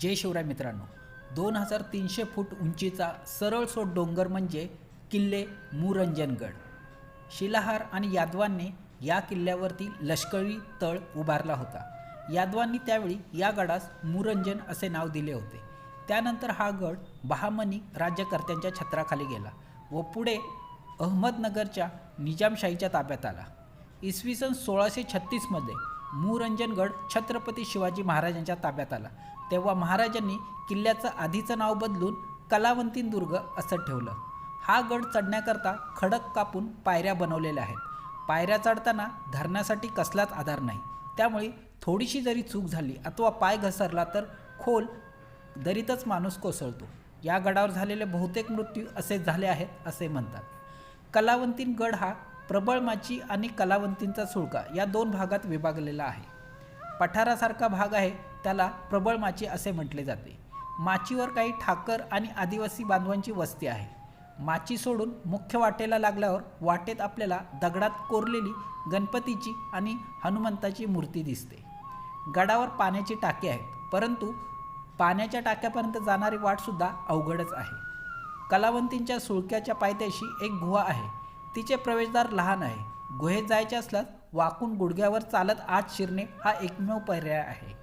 जय शिवराय मित्रांनो. दोन हजार तीनशे फूट उंचीचा सरळ सोट डोंगर म्हणजे किल्ले मुरंजनगड. शिलाहार आणि यादवांनी या किल्ल्यावरती लष्करी तळ उभारला होता. यादवांनी त्यावेळी या गडास मुरंजन असे नाव दिले होते. त्यानंतर हा गड बहामनी राज्यकर्त्यांच्या छत्राखाली गेला व पुढे अहमदनगरच्या निजामशाहीच्या ताब्यात आला. इसवी सन सोळाशे छत्तीसमध्ये मूरंजनगड छत्रपती शिवाजी महाराजांच्या ताब्यात आला. तेव्हा महाराजांनी किल्ल्याचं आधीचं नाव बदलून कलावंतीन दुर्ग असं ठेवलं. हा गड चढण्याकरता खडक कापून पायऱ्या बनवलेल्या आहेत. पायऱ्या चढताना धरण्यासाठी कसलाच आधार नाही. त्यामुळे थोडीशी जरी चूक झाली अथवा पाय घसरला तर खोल दरीतच माणूस कोसळतो. या गडावर झालेले बहुतेक मृत्यू असे झाले आहेत असे म्हणतात. कलावंतीन गड हा प्रबळ माची आणि कलावंतींचा सुळका या दोन भागात विभागलेला आहे. पठारासारखा भाग आहे त्याला प्रबळ माची असे म्हटले जाते. माचीवर काही ठाकर आणि आदिवासी बांधवांची वस्ती आहे. माची सोडून मुख्य वाटेला लागल्यावर वाटेत आपल्याला दगडात कोरलेली गणपतीची आणि हनुमंताची मूर्ती दिसते. गडावर पाण्याची टाकी आहेत परंतु पाण्याच्या टाक्यापर्यंत जाणारी वाटसुद्धा अवघडच आहे. कलावंतींच्या सुळक्याच्या पायथ्याशी एक गुहा आहे. तिचे प्रवेशद्वार लहान आहे. गुहेत जायचे असल्यास वाकून गुडघ्यावर चालत आत शिरणे हा एकमेव पर्याय आहे.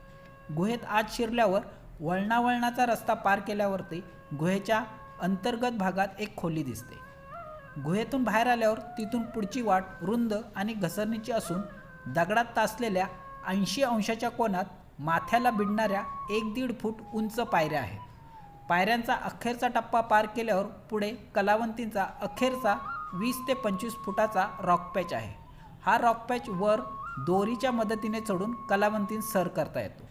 गुहेत आत शिरल्यावर वळणावळणाचा रस्ता पार केल्यावरती गुहेच्या अंतर्गत भागात एक खोली दिसते. गुहेतून बाहेर आल्यावर तिथून पुढची वाट रुंद आणि घसरणीची असून दगडात तासलेल्या ऐंशी अंशाच्या कोणात माथ्याला भिडणाऱ्या एक दीड फूट उंच पायऱ्या आहेत. पायऱ्यांचा अखेरचा टप्पा पार केल्यावर पुढे कलावंतींचा अखेरचा वीस ते पंचवीस फुटाचा रॉक पॅच आहे. हा रॉक पॅच वर दोरीच्या मदतीने चढून कलावंतीन सर करता येतो.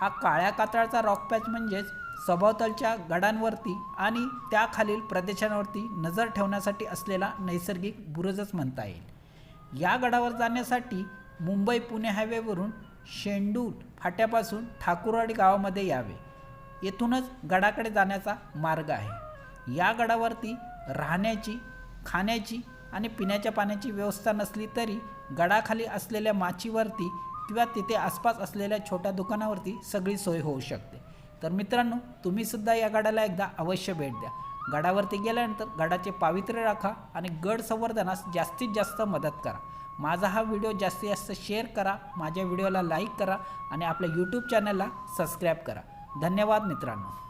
हा काळ्या कातळाचा रॉक पॅच म्हणजेच सभोवतालच्या गडांवरती आणि त्याखालील प्रदेशांवरती नजर ठेवण्यासाठी असलेला नैसर्गिक बुरुजच म्हणता येईल. या गडावर जाण्यासाठी मुंबई पुणे हायवेवरून शेंडूल फाट्यापासून ठाकुरवाडी गावामध्ये यावे. येथूनच गडाकडे जाण्याचा मार्ग आहे. या गडावरती राहण्याची खाण्याची आणि पिण्याच्या पाण्याची व्यवस्था नसली तरी गडाखाली असलेल्या माचीवरती किंवा तिथे आसपास असलेल्या छोट्या दुकानावरती सगळी सोय होऊ शकते. तर मित्रांनो तुम्हीसुद्धा या गडाला एकदा अवश्य भेट द्या. गडावरती गेल्यानंतर गडाचे पावित्र्य राखा आणि गड संवर्धनास जास्तीत जास्त मदत करा. माझा हा व्हिडिओ जास्तीत जास्त शेअर करा माझ्या व्हिडिओला लाईक करा आणि आपल्या यूट्यूब चॅनलला सबस्क्राईब करा. धन्यवाद मित्रांनो.